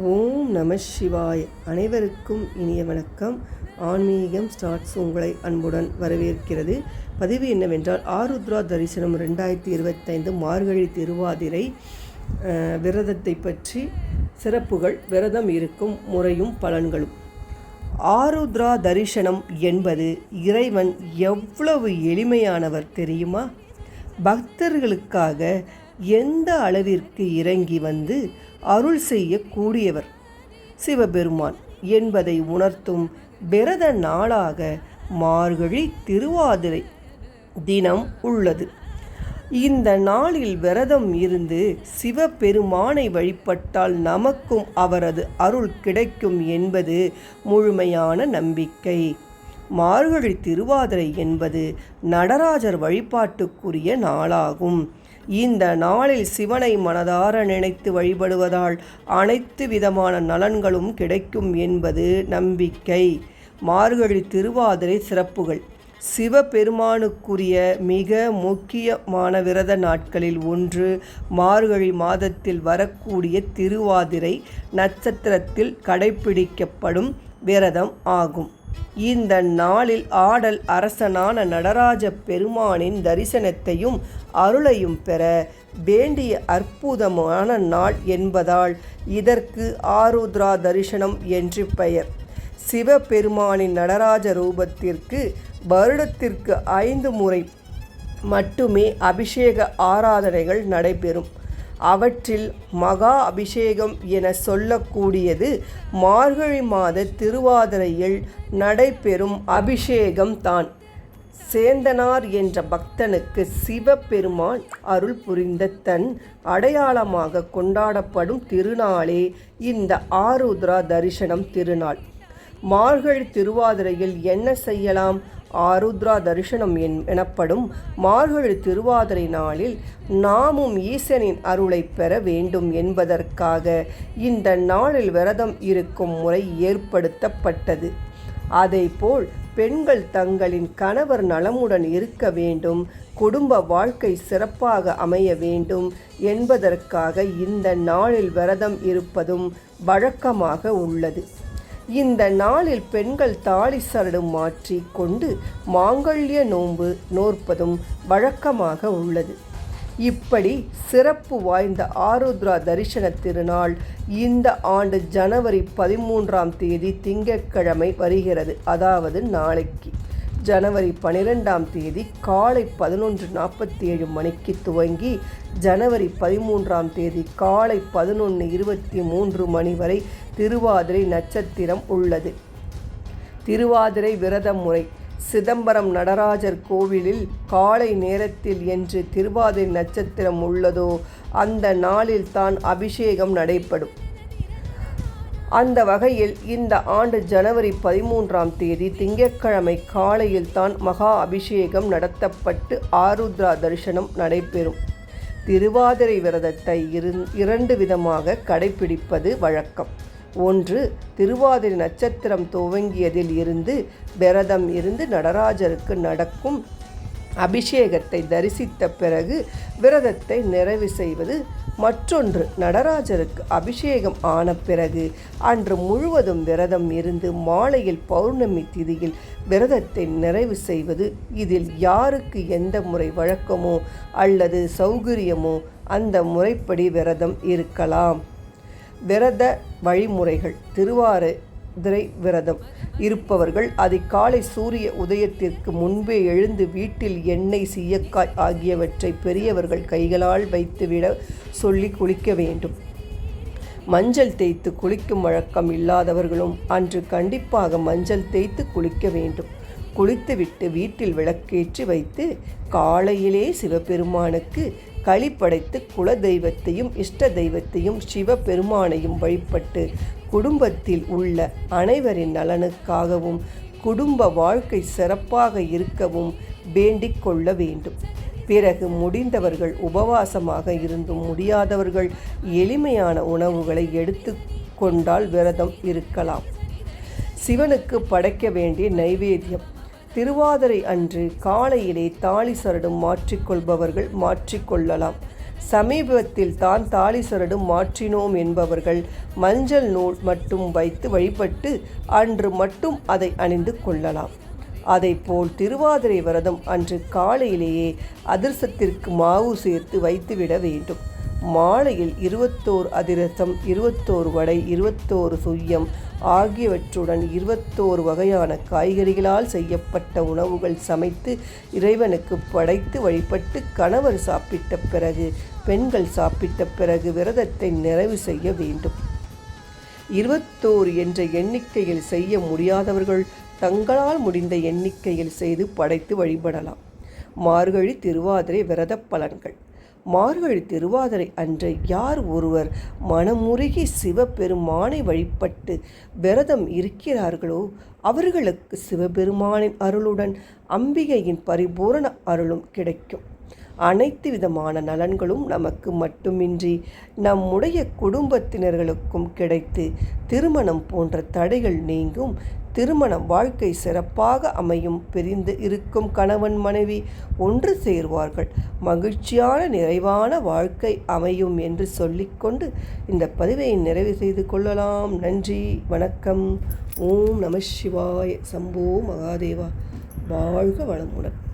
ஓம் நம சிவாய். அனைவருக்கும் இனிய வணக்கம். ஆன்மீகம் ஸ்டார்ட்ஸ் உங்களை அன்புடன் வரவேற்கிறது. பதிவு என்னவென்றால் ஆருத்ரா தரிசனம் ரெண்டாயிரத்தி இருபத்தைந்து மார்கழி திருவாதிரை விரதத்தை பற்றி சிறப்புகள் விரதம் இருக்கும் முறையும் பலன்களும். ஆருத்ரா தரிசனம் என்பது இறைவன் எவ்வளவு எளிமையானவர் தெரியுமா? பக்தர்களுக்காக எந்த அளவிற்கு இறங்கி வந்து அருள் செய்யக்கூடியவர்? சிவபெருமான் என்பதை உணர்த்தும் விரத நாளாக மார்கழி திருவாதிரை தினம் உள்ளது. இந்த நாளில் விரதம் இருந்து சிவபெருமானை வழிபட்டால் நமக்கும் அவரது அருள் கிடைக்கும் என்பது முழுமையான நம்பிக்கை. மார்கழி திருவாதிரை என்பது நடராஜர் வழிபாட்டுக்குரிய நாளாகும். இந்த நாளில் சிவனை மனதார நினைத்து வழிபடுவதால் அனைத்து விதமான நலன்களும் கிடைக்கும் என்பது நம்பிக்கை. மார்கழி திருவாதிரை சிறப்புகள். சிவபெருமானுக்குரிய மிக முக்கியமான விரத நாட்களில் ஒன்று மார்கழி மாதத்தில் வரக்கூடிய திருவாதிரை நட்சத்திரத்தில் கடைப்பிடிக்கப்படும் விரதம் ஆகும். இந்த நாளில் ஆடல் அரசனான நடராஜ பெருமானின் தரிசனத்தையும் அருளையும் பெற வேண்டிய அற்புதமான நாள் என்பதால் இதற்கு ஆருத்ரா தரிசனம் என்று பெயர். சிவபெருமானின் நடராஜ ரூபத்திற்கு வருடத்திற்கு ஐந்து முறை மட்டுமே அபிஷேக ஆராதனைகள் நடைபெறும். அவற்றில் மகா அபிஷேகம் என சொல்லக்கூடியது மார்கழி மாத திருவாதிரையில் நடைபெறும் அபிஷேகம் தான். சேந்தனார் என்ற பக்தனுக்கு சிவபெருமான் அருள் புரிந்த தன் அடையாளமாக கொண்டாடப்படும் திருநாளே இந்த ஆருத்ரா தரிசனம் திருநாள். மார்கழி திருவாதிரையில் என்ன செய்யலாம்? ஆருத்ரா தரிசனம் என் எனப்படும். மார்கழி திருவாதிரை நாளில் நாமும் ஈசனின் அருளை பெற வேண்டும் என்பதற்காக இந்த நாளில் விரதம் இருக்கும் முறை ஏற்படுத்தப்பட்டது. அதேபோல் பெண்கள் தங்களின் கணவர் நலமுடன் இருக்க வேண்டும் குடும்ப வாழ்க்கை சிறப்பாக அமைய வேண்டும் என்பதற்காக இந்த நாளில் விரதம் இருப்பதும் வழக்கமாக உள்ளது. இந்த நாளில் பெண்கள் தாலி சரடு மாற்றி கொண்டு மாங்கல்ய நோன்பு நோற்பதும் வழக்கமாக உள்ளது. இப்படி சிறப்பு வாய்ந்த ஆருத்ரா தரிசன திருநாள் இந்த ஆண்டு ஜனவரி பதிமூன்றாம் தேதி திங்கட்கிழமை வருகிறது. அதாவது நாளைக்கு. ஜனவரி பன்னிரெண்டாம் தேதி காலை பதினொன்று நாற்பத்தி ஏழு மணிக்கு துவங்கி ஜனவரி பதிமூன்றாம் தேதி காலை பதினொன்று இருபத்தி மூன்று மணி வரை திருவாதிரை நட்சத்திரம் உள்ளது. திருவாதிரை விரத முறை. சிதம்பரம் நடராஜர் கோவிலில் காலை நேரத்தில் என்று திருவாதிரை நட்சத்திரம் உள்ளதோ அந்த நாளில் தான் அபிஷேகம் நடைபெறும். அந்த வகையில் இந்த ஆண்டு ஜனவரி பதிமூன்றாம் தேதி திங்கட்கிழமை காலையில் தான் மகா அபிஷேகம் நடத்தப்பட்டு ஆருத்ரா தரிசனம் நடைபெறும். திருவாதிரை விரதத்தை இரு- இரண்டு விதமாக கடைபிடிப்பது வழக்கம். ஒன்று திருவாதிரை நட்சத்திரம் துவங்கியதில் இருந்து விரதம் இருந்து நடராஜருக்கு நடக்கும் அபிஷேகத்தை தரிசித்த பிறகு விரதத்தை நிறைவு செய்வது மற்றொன்று. நடராஜருக்கு அபிஷேகம் ஆன பிறகு அன்று முழுவதும் விரதம் இருந்து மாலையில் பௌர்ணமி திதியில் விரதத்தை நிறைவு செய்வது இதில் யாருக்கு எந்த முறை வழக்கமோ அல்லது சௌகரியமோ அந்த முறைப்படி விரதம் இருக்கலாம். விரத வழிமுறைகள். திருவாறு திரை விரதம் இருப்பவர்கள் அதிகாலை சூரிய உதயத்திற்கு முன்பே எழுந்து வீட்டில் எண்ணெய் சீயக்காய் ஆகியவற்றை பெரியவர்கள் கைகளால் வைத்துவிட சொல்லி குளிக்க வேண்டும். மஞ்சள் தேய்த்து குளிக்கும் வழக்கம் இல்லாதவர்களும் அன்று கண்டிப்பாக மஞ்சள் தேய்த்து குளிக்க வேண்டும். குளித்துவிட்டு வீட்டில் விளக்கேற்றி வைத்து காலையிலே சிவபெருமானுக்கு களிப்படைத்து குல தெய்வத்தையும் இஷ்ட தெய்வத்தையும் சிவபெருமானையும் வழிபட்டு குடும்பத்தில் உள்ள அனைவரின் நலனுக்காகவும் குடும்ப வாழ்க்கை சிறப்பாக இருக்கவும் வேண்டிக் கொள்ள வேண்டும். பிறகு முடிந்தவர்கள் உபவாசமாக இருந்தும் முடியாதவர்கள் எளிமையான உணவுகளை எடுத்து கொண்டால் விரதம் இருக்கலாம். சிவனுக்கு படைக்க வேண்டிய நைவேத்தியம் திருவாதிரை அன்று காலையிலே தாலி சரடும் மாற்றிக்கொள்பவர்கள் மாற்றிக்கொள்ளலாம் சமீபத்தில் தான் தாலீஸ்வரடு மாற்றினோம் என்பவர்கள் மஞ்சள் நூல் மட்டும் வைத்து வழிபட்டு அன்று மட்டும் அதை அணிந்து கொள்ளலாம். அதைப்போல் திருவாதிரை விரதம் அன்று காலையிலேயே அதிர்சத்திற்கு மாவு சேர்த்து வைத்துவிட வேண்டும். மாலையில் இருபத்தோரு அதிரசம் இருபத்தோரு வடை இருபத்தோரு சுய்யம் ஆகியவற்றுடன் இருபத்தோரு வகையான காய்கறிகளால் செய்யப்பட்ட உணவுகள் சமைத்து இறைவனுக்கு படைத்து வழிபட்டு கணவர் சாப்பிட்ட பிறகு பெண்கள் சாப்பிட்ட பிறகு விரதத்தை நிறைவு செய்ய வேண்டும். இருபத்தோரு என்ற எண்ணிக்கையில் செய்ய முடியாதவர்கள் தங்களால் முடிந்த எண்ணிக்கையில் செய்து படைத்து வழிபடலாம். மார்கழி திருவாதிரை விரத பலன்கள். மார்கழி திருவாதிரை அன்று யார் ஒருவர் மனமுருகி சிவபெருமானை வழிபட்டு விரதம் இருக்கிறார்களோ அவர்களுக்கு சிவபெருமானின் அருளுடன் அம்பிகையின் பரிபூரண அருளும் கிடைக்கும். அனைத்து விதமான நலன்களும் நமக்கு மட்டுமின்றி நம்முடைய குடும்பத்தினர்களுக்கும் கிடைத்து திருமணம் போன்ற தடைகள் நீங்கும். திருமணம் வாழ்க்கை சிறப்பாக அமையும் பிரிந்து இருக்கும் கணவன் மனைவி ஒன்று சேர்வார்கள். மகிழ்ச்சியான நிறைவான வாழ்க்கை அமையும் என்று சொல்லிக்கொண்டு இந்த பதிவை நிறைவு செய்து கொள்ளலாம். நன்றி வணக்கம். ஓம் நம சிவாய. சம்போ மகாதேவா. வாழ்க வளமுடன்.